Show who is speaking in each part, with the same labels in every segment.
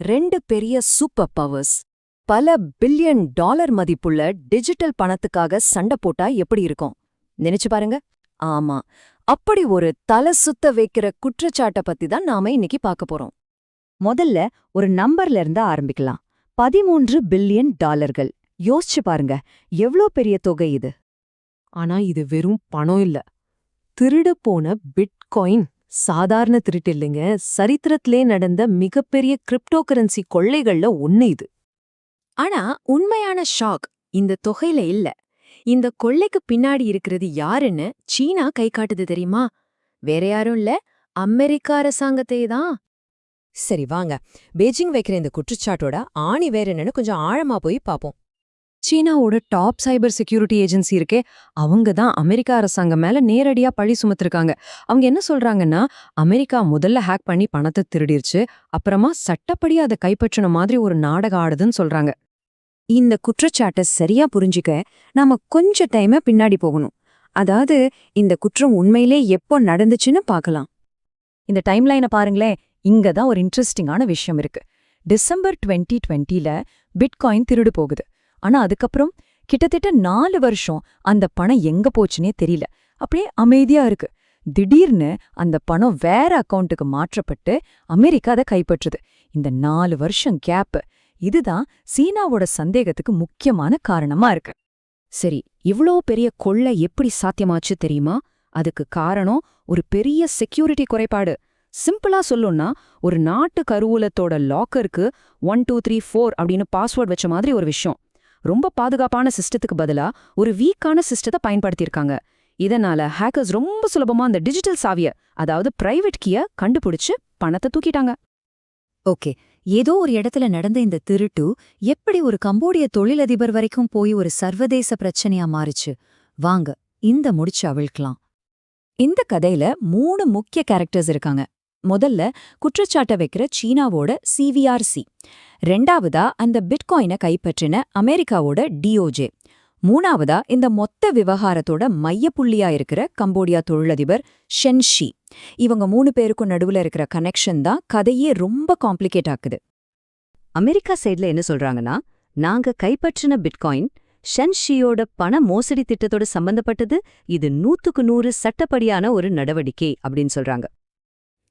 Speaker 1: ரெண்டு பெரிய super powers. பல பில்லியன் டாலர் மதிப்புள்ள டிஜிட்டல் பணத்துக்காக சண்டை போட்டா எப்படி இருக்கும்? நினைச்சு பாருங்க. ஆமா. அப்படி ஒரு தலை சுத்த வைக்கிற குற்றச்சாட்டை பத்தி தான் நாம இன்னைக்கு பார்க்க போறோம்.
Speaker 2: முதல்ல ஒரு நம்பர்ல இருந்து ஆரம்பிக்கலாம். பதிமூன்று பில்லியன் டாலர்கள். யோசிச்சு பாருங்க. எவ்ளோ பெரிய தொகை இது?
Speaker 3: ஆனா இது வெறும் பணம் இல்ல. திருடு போன பிட்காயின். சாதாரண திருட்டு இல்லைங்க சரித்திரத்திலே நடந்த மிகப்பெரிய கிரிப்டோ கரன்சி கொள்ளைகள்ல ஒண்ணு இது.
Speaker 1: ஆனா உண்மையான ஷாக் இந்த தொகையில இல்ல. இந்த கொள்ளைக்கு பின்னாடி இருக்கிறது யாருன்னு சீனா கை காட்டுது தெரியுமா? வேற யாரும் இல்ல. அமெரிக்க அரசாங்கத்தை தான்.
Speaker 3: சரி வாங்க. பெய்ஜிங் வைக்கிற இந்த குற்றச்சாட்டோட ஆணி வேற என்னன்னு கொஞ்சம் ஆழமா போய் பாப்போம். சீனாவோட டாப் சைபர் செக்யூரிட்டி ஏஜென்சி இருக்கே அவங்க தான் அமெரிக்கா அரசாங்கம் மேல நேரடியா பழி சுமத்திருக்காங்க. அவங்க என்ன சொல்றாங்கன்னா அமெரிக்கா முதல்ல ஹேக் பண்ணி பணத்தை திருடிருச்சு அப்புறமா சட்டப்படி அதை கைப்பற்றின மாதிரி ஒரு நாடகம் ஆடுதுன்னு சொல்றாங்க.
Speaker 2: இந்த குற்றச்சாட்டை சரியா புரிஞ்சுக்க நாம கொஞ்ச டைம பின்னாடி போகணும். அதாவது இந்த குற்றம் உண்மையிலே எப்போ நடந்துச்சுன்னு பார்க்கலாம். இந்த டைம்லைனை பாருங்களேன் இங்க தான் ஒரு இன்ட்ரெஸ்டிங்கான விஷயம் இருக்கு. டிசம்பர் டுவெண்ட்டி டுவெண்ட்டில பிட்காயின் திருடு போகுது. ஆனா அதுக்கப்புறம் கிட்டத்தட்ட நாலு வருஷம் அந்த பணம் எங்க போச்சுனே தெரியல. அப்படியே அமைதியா இருக்கு. திடீர்னு அந்த பணம் வேற அக்கவுண்ட்டுக்கு மாற்றப்பட்டு அமெரிக்கா அதை கைப்பற்றுது. இந்த நாலு வருஷம் கேப் இதுதான் சீனாவோட சந்தேகத்துக்கு முக்கியமான காரணமா இருக்கு.
Speaker 1: சரி இவ்ளோ பெரிய கொள்ளை எப்படி சாத்தியமாச்சு தெரியுமா? அதுக்கு காரணம் ஒரு பெரிய செக்யூரிட்டி குறைபாடு. சிம்பிளா சொல்லணும்னா ஒரு நாட்டு கருவூலத்தோட லாக்கருக்கு ஒன் டூ த்ரீ ஃபோர் அப்படின்னு பாஸ்வேர்ட் வச்ச மாதிரி ஒரு விஷயம். ரொம்ப பாதுகாப்பான சிஸ்டத்துக்கு பதிலா ஒரு வீக்கான சிஸ்டத்தை பயன்படுத்தியிருக்காங்க. இதனால ஹேக்கர்ஸ் ரொம்ப சுலபமா அந்த டிஜிட்டல் சாவிய அதாவது பிரைவேட் கீய கண்டுபிடிச்சு பணத்தை தூக்கிட்டாங்க.
Speaker 2: ஓகே. ஏதோ ஒரு இடத்துல நடந்த இந்த திருட்டு எப்படி ஒரு கம்போடிய தொழிலதிபர் வரைக்கும் போய் ஒரு சர்வதேச பிரச்சனையா மாறுச்சு? வாங்க இந்த முடிச்சு அவிழ்க்கலாம். இந்த கதையில மூணு முக்கிய கேரக்டர்ஸ் இருக்காங்க. முதல்ல குற்றச்சாட்டை வைக்கிற சீனாவோட சிவிஆர்சி ரெண்டாவதா அந்த பிட்காயினை கைப்பற்றின அமெரிக்காவோட டிஓஜே மூணாவதா இந்த மொத்த விவகாரத்தோட மையப்புள்ளியா இருக்கிற கம்போடியா தொழிலதிபர் ஷென்ஷி. இவங்க மூணு பேருக்கும் நடுவுல இருக்கிற கனெக்ஷன் தான் கதையே ரொம்ப காம்ப்ளிகேட் ஆக்குது. அமெரிக்கா சைட்ல என்ன சொல்றாங்கன்னா நாங்க கைப்பற்றின பிட்காயின் ஷென்ஷியோட பண மோசடி திட்டத்தோட சம்பந்தப்பட்டது இது நூத்துக்கு நூறு சட்டப்படியான ஒரு நடவடிக்கை அப்படின்னு சொல்றாங்க.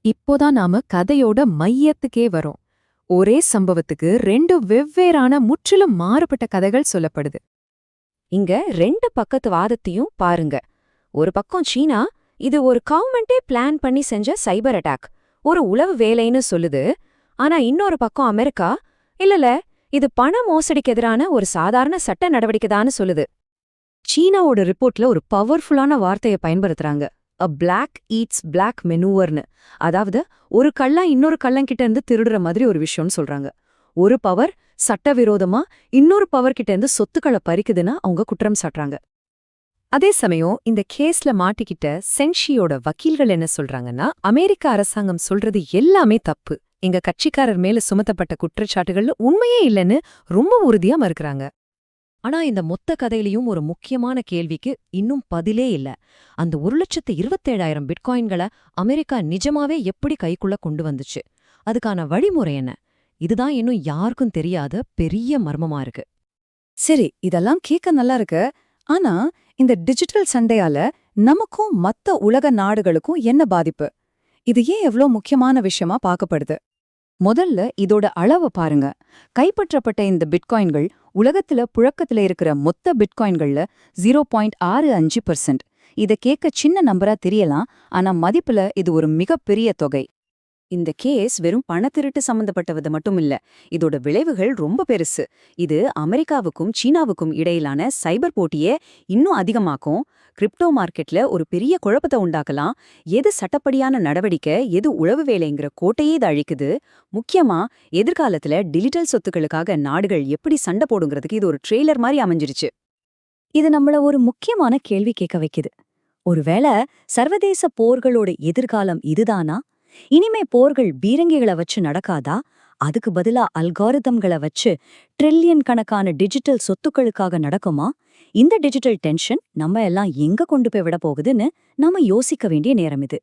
Speaker 3: இப்போதான் நாம கதையோட மையத்துக்கே வரோம். ஒரே சம்பவத்துக்கு ரெண்டு வெவ்வேறான முற்றிலும் மாறுபட்ட கதைகள் சொல்லப்படுது.
Speaker 1: இங்க ரெண்டு பக்கத்து வாதத்தையும் பாருங்க. ஒரு பக்கம் சீனா இது ஒரு கவர்மெண்டே பிளான் பண்ணி செஞ்ச சைபர் அட்டாக். ஒரு உளவு வேலைன்னு சொல்லுது. ஆனா இன்னொரு பக்கம் அமெரிக்கா இல்லல இது பண மோசடிக்கு எதிரான ஒரு சாதாரண சட்ட நடவடிக்கைதான்னு சொல்லுது.
Speaker 2: சீனாவோட ரிப்போர்ட்ல ஒரு பவர்ஃபுல்லான வார்த்தையை பயன்படுத்துறாங்க. அ பிளாக் ஈட்ஸ் பிளாக் மெனுவர்னு அதாவது ஒரு கள்ளன் இன்னொரு கள்ளங்கிட்ட இருந்து திருடுற மாதிரி ஒரு விஷயம்னு சொல்றாங்க. ஒரு பவர் சட்டவிரோதமா இன்னொரு பவர் கிட்ட இருந்து சொத்துக்களை பறிக்குதுன்னு அவங்க குற்றம் சாட்டுறாங்க.
Speaker 3: அதே சமயம் இந்த கேஸ்ல மாட்டிக்கிட்ட சென்ஷியோட வக்கீல்கள் என்ன சொல்றாங்கன்னா அமெரிக்க அரசாங்கம் சொல்றது எல்லாமே தப்பு. எங்க கட்சிக்காரர் மேல சுமத்தப்பட்ட குற்றச்சாட்டுகள்ல உண்மையே இல்லைன்னு ரொம்ப உறுதியா மறுக்கிறாங்க.
Speaker 1: ஆனா இந்த மொத்த கதையிலயும் ஒரு முக்கியமான கேள்விக்கு இன்னும் பதிலே இல்ல. அந்த ஒரு லட்சத்து இருபத்தேழாயிரம் பிட்காயின்களை அமெரிக்கா நிஜமாவே எப்படி கைக்குள்ள கொண்டு வந்துச்சு? அதுக்கான வழிமுறை என்ன? இதுதான் இன்னும் யாருக்கும் தெரியாத பெரிய மர்மமா இருக்கு.
Speaker 2: சரி இதெல்லாம் கேட்க நல்லா இருக்கு. ஆனா இந்த டிஜிட்டல் சண்டையால நமக்கும் மத்த உலக நாடுகளுக்கும் என்ன பாதிப்பு? இது ஏன் எவ்ளோ முக்கியமான விஷயமா பார்க்கப்படுது? முதல்ல இதோட அளவு பாருங்க. கைப்பற்றப்பட்ட இந்த பிட்காயின்கள் உலகத்துல புழக்கத்துல இருக்கிற மொத்த பிட்காயின்கள்ல ஜீரோ பாயிண்ட் ஆறு அஞ்சு பர்சன்ட் இத கேட்க சின்ன நம்பரா தெரியலாம் ஆனா மதிப்புல இது ஒரு மிகப்பெரிய தொகை. இந்த கேஸ் வெறும் பணத்திருட்டு சம்பந்தப்பட்டவது மட்டும் இல்ல இதோட விளைவுகள் ரொம்ப பெருசு. இது அமெரிக்காவுக்கும் சீனாவுக்கும் இடையிலான சைபர் போட்டியை இன்னும் அதிகமாக்கும். கிரிப்டோ மார்க்கெட்ல ஒரு பெரிய குழப்பத்தை உண்டாக்கலாம். எது சட்டப்படியான நடவடிக்கை எது உழவு வேலைங்கிற கோட்டையே இது அழிக்குது. முக்கியமா எதிர்காலத்துல டிஜிட்டல் சொத்துக்களுக்காக நாடுகள் எப்படி சண்டை போடுங்கிறதுக்கு இது ஒரு ட்ரெய்லர் மாதிரி அமைஞ்சிருச்சு. இது நம்மள ஒரு முக்கியமான கேள்வி கேட்க வைக்குது. ஒருவேளை சர்வதேச போர்களோட எதிர்காலம் இதுதானா இனிமே போர்கள் பீரங்கிகளை வச்சு நடக்காதா? அதுக்கு பதிலா அல்காரிதம்களை வச்சு ட்ரில்லியன் கணக்கான டிஜிட்டல் சொத்துக்களுக்காக நடக்குமா? இந்த டிஜிட்டல் டென்ஷன் நம்ம எல்லாம் எங்க கொண்டு போய் விட போகுதுன்னு நாம யோசிக்க வேண்டிய நேரம் இது.